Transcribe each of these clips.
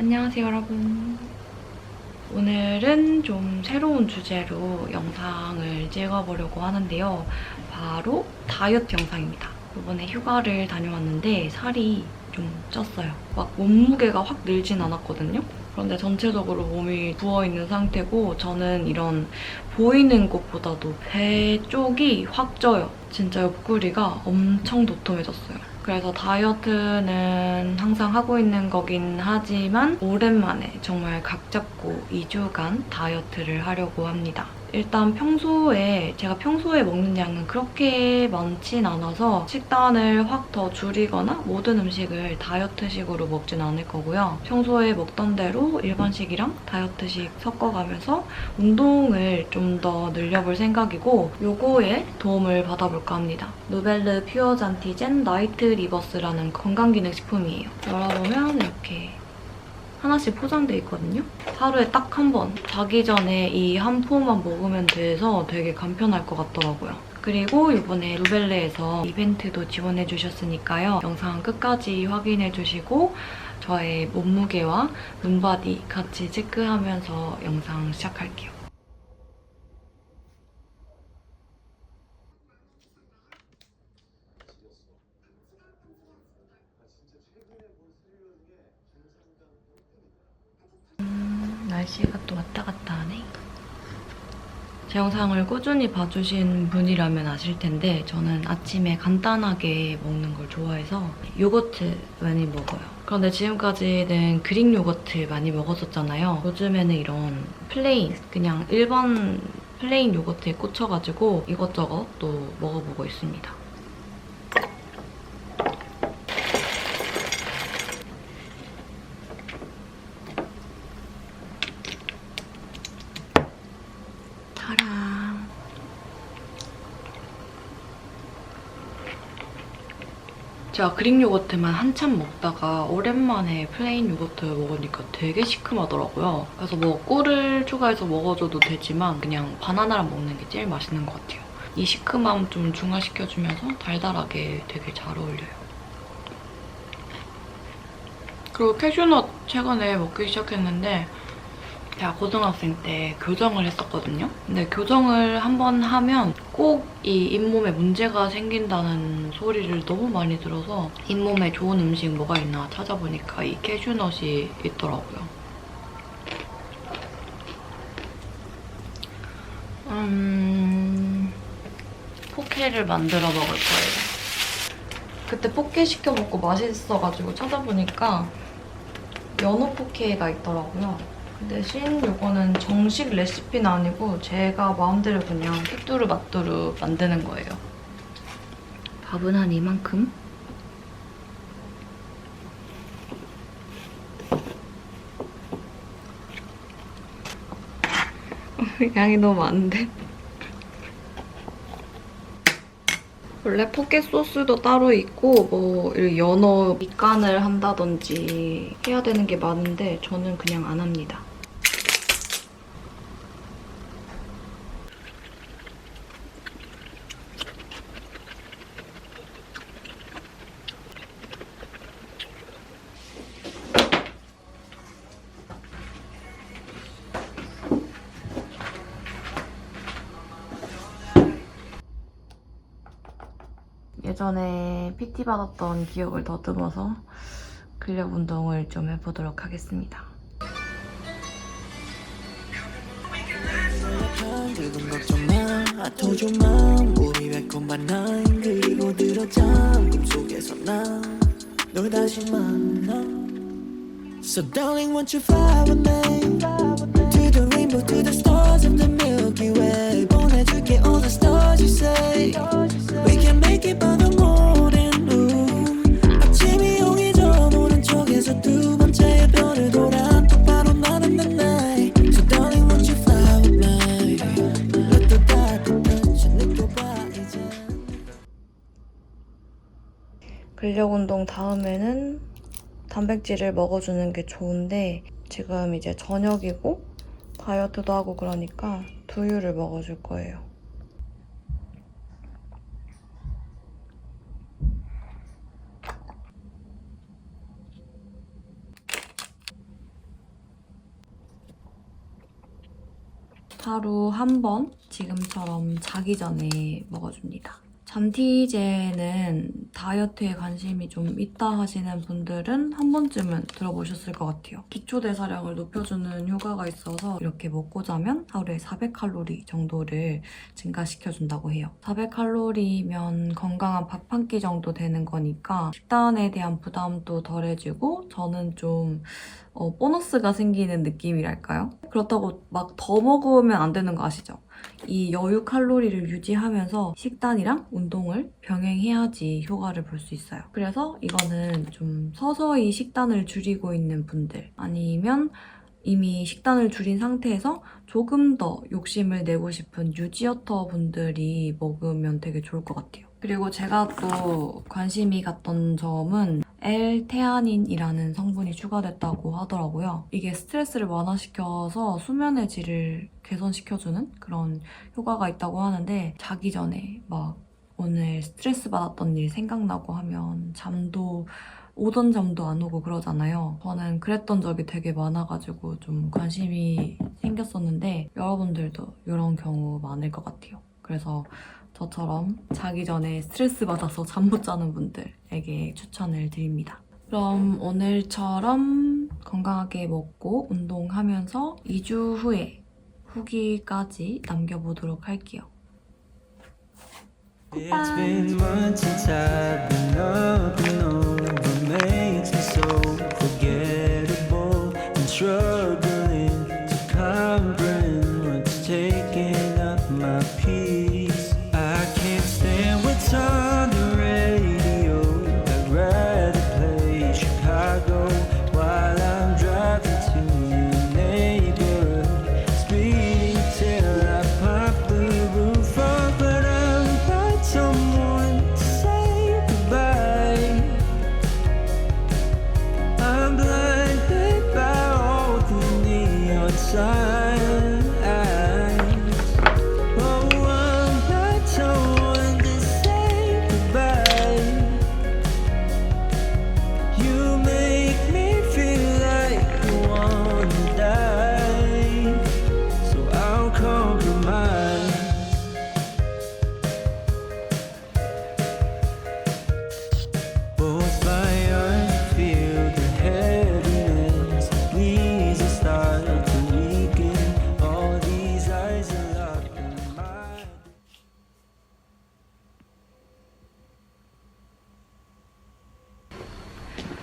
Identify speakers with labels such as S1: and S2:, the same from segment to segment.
S1: 안녕하세요 여러분. 오늘은 좀 새로운 주제로 영상을 찍어보려고 하는데요. 바로 다이어트 영상입니다. 이번에 휴가를 다녀왔는데 살이 좀 쪘어요. 막 몸무게가 확 늘진 않았거든요. 그런데 전체적으로 몸이 부어있는 상태고 저는 이런 보이는 곳보다도 배 쪽이 확 쪄요. 진짜 옆구리가 엄청 도톰해졌어요 그래서 다이어트는 항상 하고 있는 거긴 하지만 오랜만에 정말 각 잡고 2주간 다이어트를 하려고 합니다. 일단 평소에 제가 평소에 먹는 양은 그렇게 많진 않아서 식단을 확 더 줄이거나 모든 음식을 다이어트식으로 먹진 않을 거고요. 평소에 먹던 대로 일반식이랑 다이어트식 섞어가면서 운동을 좀 더 늘려볼 생각이고 요거에 도움을 받아볼까 합니다. 누벨르 퓨어 잔티젠 나이트 리버스라는 건강기능식품이에요. 열어보면 이렇게 하나씩 포장돼 있거든요. 하루에 딱 한 번 자기 전에 이 한 포만 먹으면 돼서 되게 간편할 것 같더라고요. 그리고 이번에 루벨레에서 이벤트도 지원해 주셨으니까요. 영상 끝까지 확인해 주시고 저의 몸무게와 눈바디 같이 체크하면서 영상 시작할게요. 음, 날씨가 또 왔다 갔다 하네. 제 영상을 꾸준히 봐주신 분이라면 아실 텐데 저는 아침에 간단하게 먹는 걸 좋아해서 요거트 많이 먹어요. 그런데 지금까지는 그릭 요거트 많이 먹었었잖아요. 요즘에는 이런 플레인, 그냥 일반 플레인 요거트에 꽂혀가지고 이것저것 또 먹어보고 있습니다. 타라. 제가 그릭 요거트만 한참 먹다가 오랜만에 플레인 요거트 먹으니까 되게 시큼하더라고요. 그래서 뭐 꿀을 추가해서 먹어줘도 되지만 그냥 바나나랑 먹는 게 제일 맛있는 것 같아요. 이 시큼함 좀 중화시켜주면서 달달하게 되게 잘 어울려요. 그리고 캐슈넛 최근에 먹기 시작했는데 제가 고등학생 때 교정을 했었거든요. 근데 교정을 한 번 하면 꼭 이 잇몸에 문제가 생긴다는 소리를 너무 많이 들어서 잇몸에 좋은 음식 뭐가 있나 찾아보니까 이 캐슈넛이 있더라고요. 음... 포케를 만들어 먹을 거예요. 그때 포케 시켜 먹고 맛있어가지고 찾아보니까 연어 포케가 있더라고요. 그 대신 이거는 정식 레시피는 아니고 제가 마음대로 그냥 삐뚜루 맛뚜루 만드는 거예요. 밥은 한 이만큼? 양이 너무 많은데? 원래 포켓 소스도 따로 있고 뭐 연어 밑간을 한다든지 해야 되는 게 많은데 저는 그냥 안 합니다. 예전에 PT 받았던 기억을 더듬어서 근력 운동을 좀 해보도록 하겠습니다.
S2: 보내줄게 all the stars you say
S1: 근력 운동 다음에는 단백질을 먹어주는 게 좋은데 지금 이제 저녁이고 다이어트도 하고 그러니까 두유를 먹어줄 거예요. 하루 한 번 지금처럼 자기 전에 먹어줍니다. 잠티제는 다이어트에 관심이 좀 있다 하시는 분들은 한 번쯤은 들어보셨을 것 같아요. 기초 대사량을 높여주는 효과가 있어서 이렇게 먹고 자면 하루에 400칼로리 정도를 증가시켜준다고 해요. 400칼로리면 건강한 밥 한 끼 정도 되는 거니까 식단에 대한 부담도 덜해지고 저는 좀 어, 보너스가 생기는 느낌이랄까요? 그렇다고 막 더 먹으면 안 되는 거 아시죠? 이 여유 칼로리를 유지하면서 식단이랑 운동을 병행해야지 효과를 볼 수 있어요. 그래서 이거는 좀 서서히 식단을 줄이고 있는 분들 아니면 이미 식단을 줄인 상태에서 조금 더 욕심을 내고 싶은 유지어터 분들이 먹으면 되게 좋을 것 같아요. 그리고 제가 또 관심이 갔던 점은 L-테아닌이라는 성분이 추가됐다고 하더라고요. 이게 스트레스를 완화시켜서 수면의 질을 개선시켜주는 그런 효과가 있다고 하는데 자기 전에 막 오늘 스트레스 받았던 일 생각나고 하면 잠도 오던 잠도 안 오고 그러잖아요. 저는 그랬던 적이 되게 많아가지고 좀 관심이 생겼었는데 여러분들도 이런 경우 많을 것 같아요. 그래서 저처럼 자기 전에 스트레스 받아서 잠 못 자는 분들에게 추천을 드립니다. 그럼 오늘처럼 건강하게 먹고 운동하면서 2주 후에 후기까지 남겨보도록 할게요.
S3: It's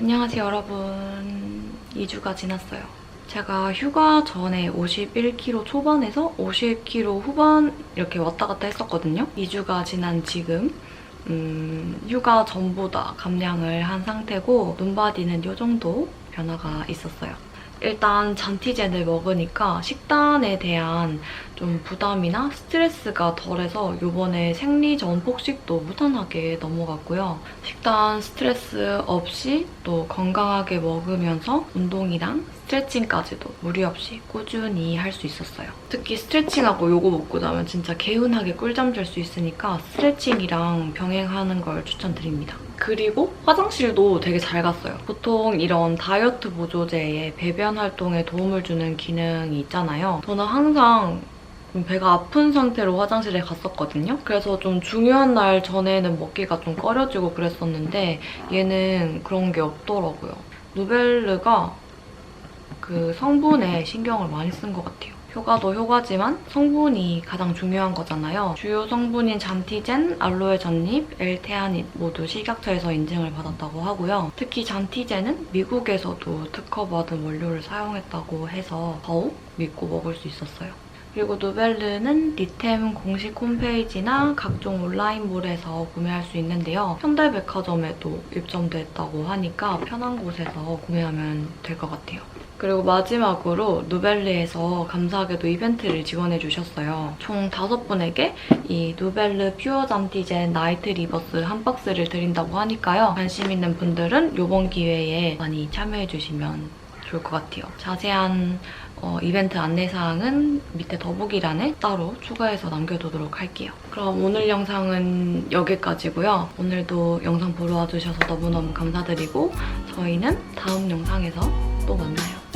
S1: 안녕하세요 여러분. 2주가 지났어요. 제가 휴가 전에 51kg 초반에서 50kg 후반 이렇게 왔다 갔다 했었거든요. 2주가 지난 지금 음, 휴가 전보다 감량을 한 상태고 눈바디는 이 정도 변화가 있었어요 일단 잔티젠을 먹으니까 식단에 대한 좀 부담이나 스트레스가 덜해서 요번에 생리 전 폭식도 무난하게 넘어갔고요. 식단 스트레스 없이 또 건강하게 먹으면서 운동이랑 스트레칭까지도 무리 없이 꾸준히 할 수 있었어요. 특히 스트레칭하고 요거 먹고 나면 진짜 개운하게 꿀잠 잘 수 있으니까 스트레칭이랑 병행하는 걸 추천드립니다. 그리고 화장실도 되게 잘 갔어요. 보통 이런 다이어트 보조제에 배변 활동에 도움을 주는 기능이 있잖아요. 저는 항상 좀 배가 아픈 상태로 화장실에 갔었거든요. 그래서 좀 중요한 날 전에는 먹기가 좀 꺼려지고 그랬었는데 얘는 그런 게 없더라고요. 누벨르가 그 성분에 신경을 많이 쓴 것 같아요. 효과도 효과지만 성분이 가장 중요한 거잖아요. 주요 성분인 잔티젠, 알로에 전잎, 엘테아닌 모두 식약처에서 인증을 받았다고 하고요. 특히 잔티젠은 미국에서도 특허받은 원료를 사용했다고 해서 더욱 믿고 먹을 수 있었어요. 그리고 누벨르는 리템 공식 홈페이지나 각종 온라인몰에서 구매할 수 있는데요. 현대백화점에도 입점됐다고 하니까 편한 곳에서 구매하면 될 것 같아요. 그리고 마지막으로 누벨르에서 감사하게도 이벤트를 지원해 주셨어요. 총 5분에게 이 누벨르 퓨어 잔티젠 나이트 리버스 한 박스를 드린다고 하니까요. 관심 있는 분들은 이번 기회에 많이 참여해 주시면 좋을 것 같아요. 자세한 어, 이벤트 안내사항은 밑에 더보기란에 따로 추가해서 남겨두도록 할게요. 그럼 오늘 영상은 여기까지고요. 오늘도 영상 보러 와주셔서 너무너무 감사드리고 저희는 다음 영상에서 또 만나요.